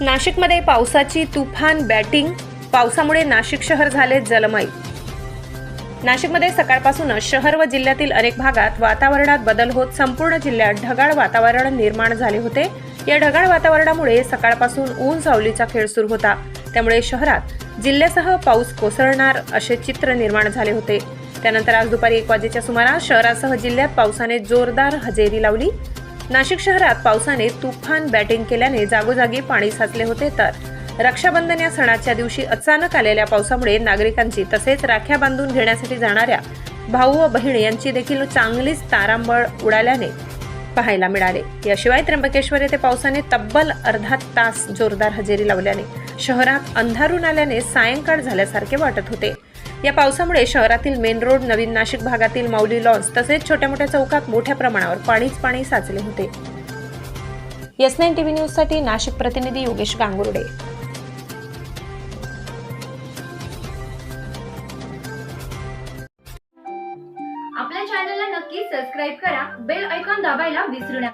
नाशिकमध्ये पावसाची तुफान बॅटिंग. पावसामुळे नाशिक शहर झाले जलमय. नाशिकमध्ये सकाळपासूनच शहर व जिल्ह्यातील अनेक भागात वातावरणात बदल होत संपूर्ण जिल्ह्यात ढगाळ वातावरण निर्माण झाले होते. या ढगाळ वातावरणामुळे सकाळपासून ऊन सावलीचा खेळ सुरू होता. त्यामुळे शहरात जिल्ह्यासह पाऊस कोसळणार असे चित्र निर्माण झाले होते. त्यानंतर आज दुपारी एक वाजेच्या सुमारास शहरासह जिल्ह्यात पावसाने जोरदार हजेरी लावली. नाशिक शहरात पावसाने तुफान बॅटिंग केल्याने जागोजागी पाणी साचले होते तर रक्षाबंधन या सणाच्या दिवशी अचानक आलेल्या पावसामुळे नागरिकांची तसेच राख्या बांधून घेण्यासाठी जाणाऱ्या भाऊ व बहीण यांची देखील चांगलीच तारांबळ उडाल्याने पाहायला मिळाले. याशिवाय त्र्यंबकेश्वर येथे पावसाने तब्बल अर्धा तास जोरदार हजेरी लावल्याने शहरात अंधारून आल्याने सायंकाळ झाल्यासारखे वाटत होते. या पावसामुळे शहरातील मेन रोड नवीन नाशिक भागातील माऊली लॉन्स तसेच छोट्या मोठ्या चौकात मोठ्या प्रमाणावर पाणीच पाणी साचले होते. एस नाईन टीव्ही न्यूजसाठी नाशिक प्रतिनिधी योगेश गांगुर्डे. आपल्या चॅनलला नक्की सबस्क्राईब करा. बेल ऐकॉन दाबायला विसरू नका.